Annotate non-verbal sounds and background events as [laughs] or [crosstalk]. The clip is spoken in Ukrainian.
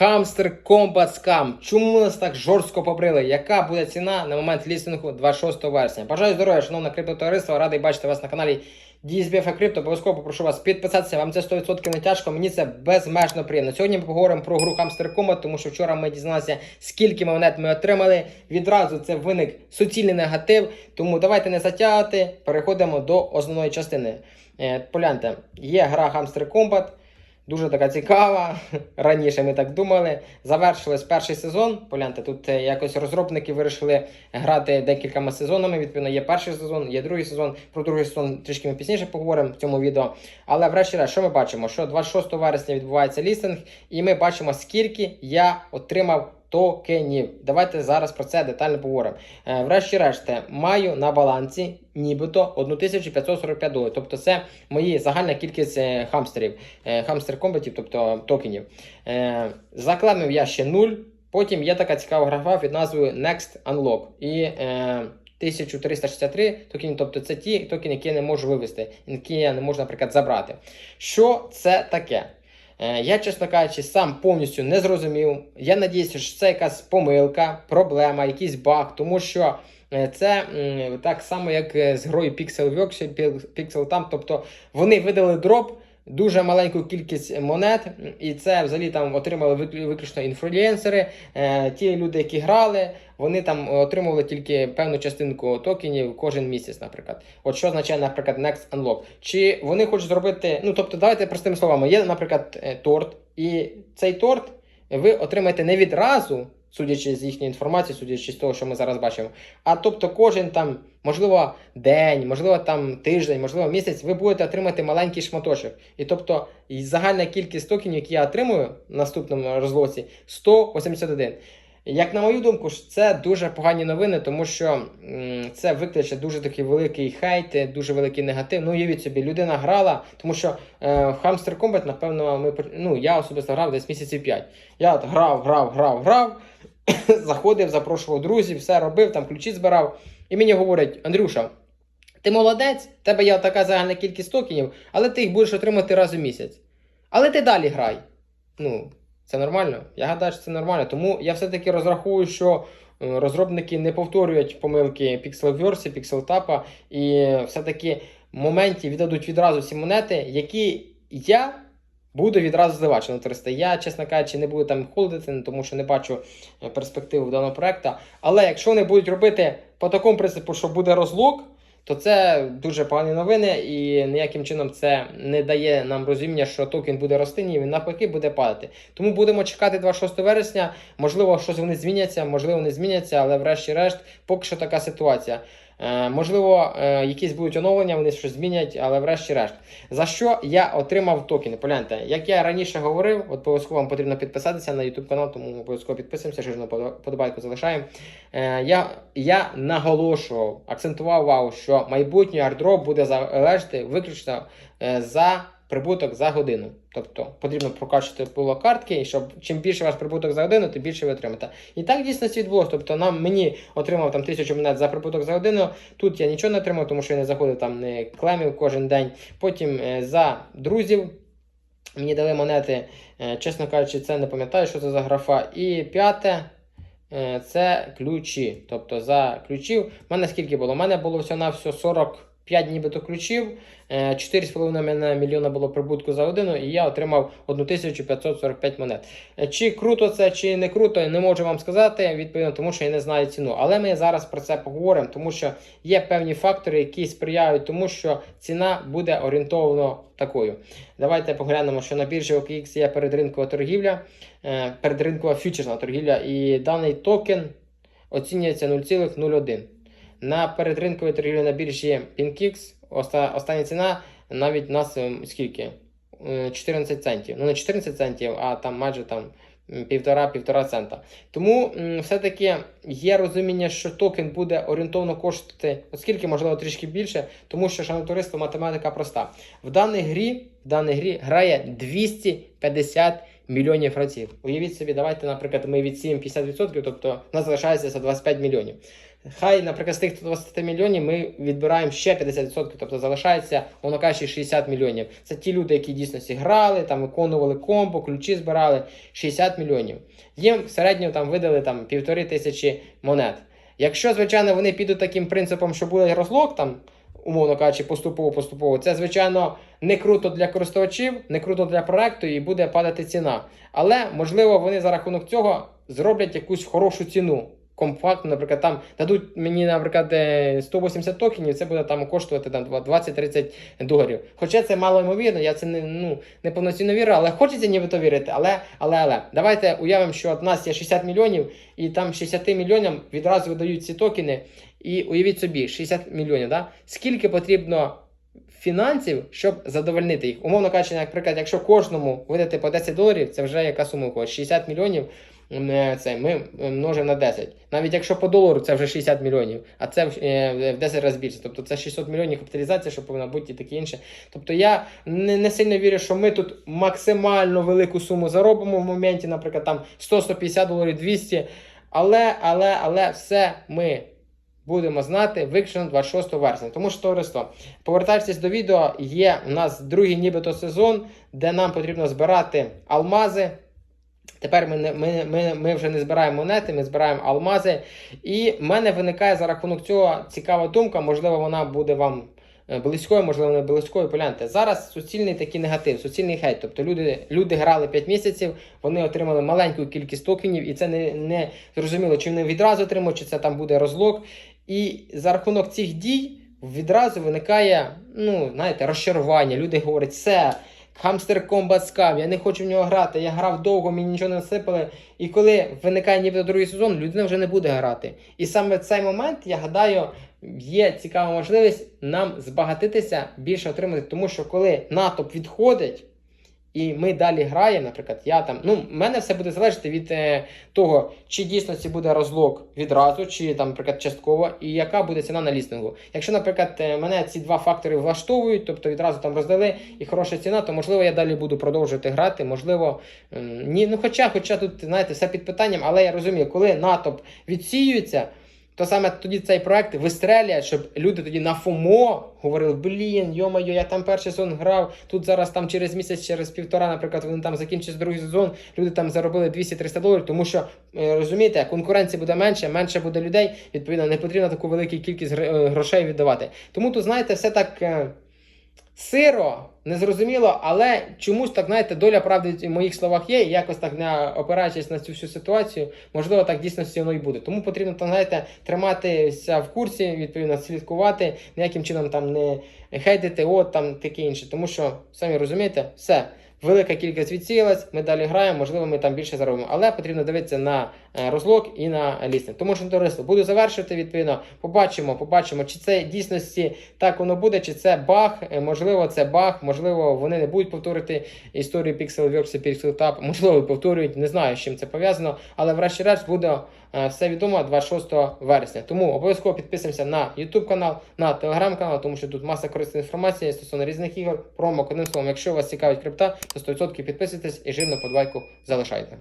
Hamster Combat Scam. Чому нас так жорстко побрили? Яка буде ціна на момент лістингу 26 вересня? Бажаю здоров'я, шановне криптотовариство. Радий бачити вас на каналі DSBF Crypto. Обов'язково попрошу вас підписатися. Вам це 100% не тяжко. Мені це безмежно приємно. Сьогодні ми поговоримо про гру Hamster Combat, тому що вчора ми дізналися, скільки монет ми отримали. Відразу це виник суцільний негатив. Тому давайте не затягати. Переходимо до основної частини. Е, Погляньте, є гра Hamster Combat. Дуже така цікава. Раніше ми так думали. Завершилось перший сезон. Погляньте, тут е, якось розробники вирішили грати декількома сезонами. Відповідно, є перший сезон, є другий сезон. Про другий сезон трішки ми пізніше поговоримо в цьому відео. Але врешті-решт, що ми бачимо? Що 26 вересня відбувається лістинг, і ми бачимо, скільки я отримав. Токенів. Давайте зараз про це детально поговоримо. Е, Врешті-решт, маю на балансі нібито 1545 доларів. Тобто це мої загальна кількість е, хамстерів, е, хамстер комбатів, тобто токенів. Е, Заклемив я ще 0. Потім є така цікава графа під назвою Next Unlock. І е, 1363 токенів, тобто це ті токени, які я не можу вивести, які я не можу, наприклад, забрати. Що це таке? Е, Я, чесно кажучи, сам повністю не зрозумів. Я надіюся, що це якась помилка, проблема, якийсь баг, тому що е, це так само, як е, з грою Pixel Works, Pixel там. Тобто вони видали дроп. Дуже маленьку кількість монет, і це взагалі там отримали вик- виключно інфлюенсери. Е, ті люди, які грали, вони там отримували тільки певну частинку токенів кожен місяць, наприклад. От що означає, наприклад, Next Unlock. Чи вони хочуть зробити, ну тобто, давайте простими словами, є, наприклад, е, торт, і цей торт ви отримаєте не відразу, судячи з їхньої інформації, судячи з того, що ми зараз бачимо. А тобто, кожен там, можливо, день, можливо, там тиждень, можливо, місяць, ви будете отримати маленький шматочок. І тобто, і загальна кількість токенів, які я отримую в наступному розлоці, 181. Як на мою думку, це дуже погані новини, тому що це викличе дуже такий великий хейт, дуже великий негатив. Ну, уявіть собі, людина грала, тому що е, в Hamster Combat, напевно, ми ну, я особисто грав десь місяців 5. Я от грав, грав, грав, грав, [laughs] заходив, запрошував друзів, все робив, там ключі збирав. І мені говорять, Андрюша, ти молодець, в тебе є така загальна кількість токенів, але ти їх будеш отримати раз у місяць. Але ти далі грай. Ну, це нормально. Я гадаю, що це нормально. Тому я все-таки розраховую, що е, розробники не повторюють помилки Pixelverse, PixelTap, і все-таки в моменті віддадуть відразу всі монети, які я буду відразу зливати на 300. Я, чесно кажучи, не буду там холодити, тому що не бачу е, перспективу даного проекту. Але якщо вони будуть робити по такому принципу, що буде розлог, то це дуже погані новини, і ніяким чином це не дає нам розуміння, що токен буде рости, ні, він навпаки буде падати. Тому будемо чекати 26 вересня. Можливо, щось вони зміняться, можливо, не зміняться, але врешті-решт, поки що така ситуація. Е, можливо, е, якісь будуть оновлення, вони щось змінять, але врешті-решт. За що я отримав токени? Погляньте, як я раніше говорив, от обов'язково вам потрібно підписатися на YouTube канал, тому обов'язково підписуємося, що подобайку залишаємо. Е, я, я наголошував, акцентував увагу, що майбутній ардроп буде залежати виключно за прибуток за годину. Тобто потрібно прокачувати було картки, і щоб чим більше ваш прибуток за годину, тим більше ви отримаєте. І так дійсно світ. Тобто нам мені отримав там тисячу монет за прибуток за годину. Тут я нічого не отримав, тому що я не заходив там не клемів кожен день. Потім е, за друзів. Мені дали монети, е, чесно кажучи, це не пам'ятаю, що це за графа. І п'яте е, це ключі. Тобто за ключів. У мене скільки було? У мене було всього на всього 40. 5 нібито ключів, е, 4,5 мільйона було прибутку за годину, і я отримав 1545 монет. Е, чи круто це, чи не круто, не можу вам сказати, відповідно, тому що я не знаю ціну. Але ми зараз про це поговоримо, тому що є певні фактори, які сприяють тому, що ціна буде орієнтовно такою. Давайте поглянемо, що на біржі OKX є передринкова торгівля, е, передринкова фьючерсна торгівля, і даний токен оцінюється 0,01. На передринковій торгівлі на біржі оста- остання ціна навіть у нас ем, скільки? Е, 14 центів. Ну не 14 центів, а там майже там півтора-півтора цента. Тому все-таки є розуміння, що токен буде орієнтовно коштувати, оскільки можливо трішки більше, тому що шановне товариство, математика проста. В даній грі, в даній грі грає 250 мільйонів разів. Уявіть собі, давайте, наприклад, ми відсіємо 50%, тобто у нас залишається за 25 мільйонів. Хай, наприклад, з тих 20 мільйонів ми відбираємо ще 50%, тобто залишається, воно кажучи, 60 мільйонів. Це ті люди, які дійсно грали, там виконували комбо, ключі збирали 60 мільйонів. Їм в середньому там видали там півтори тисячі монет. Якщо, звичайно, вони підуть таким принципом, що буде розлог там, умовно кажучи, поступово-поступово, це, звичайно, не круто для користувачів, не круто для проекту і буде падати ціна. Але, можливо, вони за рахунок цього зроблять якусь хорошу ціну. Компактно, наприклад, там дадуть мені, наприклад, е, 180 токенів, це буде там коштувати там 20-30 доларів. Хоча це мало ймовірно, я це не, ну, не повноцінно вірю, але хочеться нібито вірити. Але, але, але, давайте уявимо, що от нас є 60 мільйонів, і там 60 мільйонам відразу видають ці токени. І уявіть собі, 60 мільйонів, да? скільки потрібно фінансів, щоб задовольнити їх. Умовно кажучи, наприклад, якщо кожному видати по 10 доларів, це вже яка сума виходить? 60 мільйонів. Е, Це ми множимо на 10. Навіть якщо по долару це вже 60 мільйонів, а це в- е, в 10 разів більше. Тобто це 600 мільйонів капіталізація, що повинна бути і таке інше. Тобто я не, не сильно вірю, що ми тут максимально велику суму заробимо в моменті, наприклад, там 100-150 доларів, 200. Але, але, але все ми будемо знати виключно 26 вересня. Тому що товариство, повертаючись до відео, є у нас другий нібито сезон, де нам потрібно збирати алмази. Тепер ми, ми, ми, ми вже не збираємо монети, ми збираємо алмази. І в мене виникає за рахунок цього цікава думка, можливо, вона буде вам е, близькою, можливо, не близькою. Погляньте. Зараз суцільний такий негатив, суцільний хейт. Тобто люди, люди грали 5 місяців, вони отримали маленьку кількість токенів, і це не, не зрозуміло, чи вони відразу отримують, чи це там буде розлог. І за рахунок цих дій відразу виникає, ну, знаєте, розчарування. Люди говорять, все. Хамстер Комбат Скав, я не хочу в нього грати, я грав довго, мені нічого не насипали. І коли виникає нібито другий сезон, людина вже не буде грати. І саме в цей момент, я гадаю, є цікава можливість нам збагатитися, більше отримати, тому що коли натоп відходить. І ми далі граємо, наприклад, я там. Ну, в мене все буде залежати від е, того, чи дійсності буде розлог відразу, чи там, наприклад, частково, і яка буде ціна на лістингу. Якщо, наприклад, е, мене ці два фактори влаштовують, тобто відразу там роздали і хороша ціна, то можливо я далі буду продовжувати грати. Можливо, ні. Ну, хоча, хоча тут, знаєте, все під питанням, але я розумію, коли натовп відсіюється. То саме тоді цей проект вистрелює, щоб люди тоді на ФОМО говорили: блін, йо-моє, я там перший сезон грав. Тут зараз там через місяць, через півтора, наприклад, вони там закінчать другий сезон. Люди там заробили 200-300 доларів, тому що е, розумієте, конкуренції буде менше, менше буде людей. Відповідно, не потрібно таку велику кількість е, грошей віддавати. Тому тут, знаєте, все так. Сиро, незрозуміло, але чомусь так, знаєте, доля правди в моїх словах є, і якось так не опираючись на цю всю ситуацію, можливо, так дійсно воно і буде. Тому потрібно там, знаєте, триматися в курсі, відповідно, слідкувати, ніяким чином там не хейтити, от там таке інше. Тому що, самі розумієте, все. Велика кількість відсіялась, ми далі граємо, можливо, ми там більше заробимо. Але потрібно дивитися на е, розлог і на лістинг. Тому що товариство буду завершувати відповідно. Побачимо, побачимо, чи це дійсності так воно буде, чи це баг. Е, Можливо, це баг, можливо, вони не будуть повторити історію Pixelworks і PixelTap, можливо, повторюють, не знаю, з чим це пов'язано, але врешті-решт буде е, все відомо 26 вересня. Тому обов'язково підписуємося на YouTube канал, на Telegram канал, тому що тут маса корисної інформації стосовно різних ігор, промок. Одним словом, якщо вас цікавить крипта, то 100% підписуйтесь і жирну подвайку залишайте.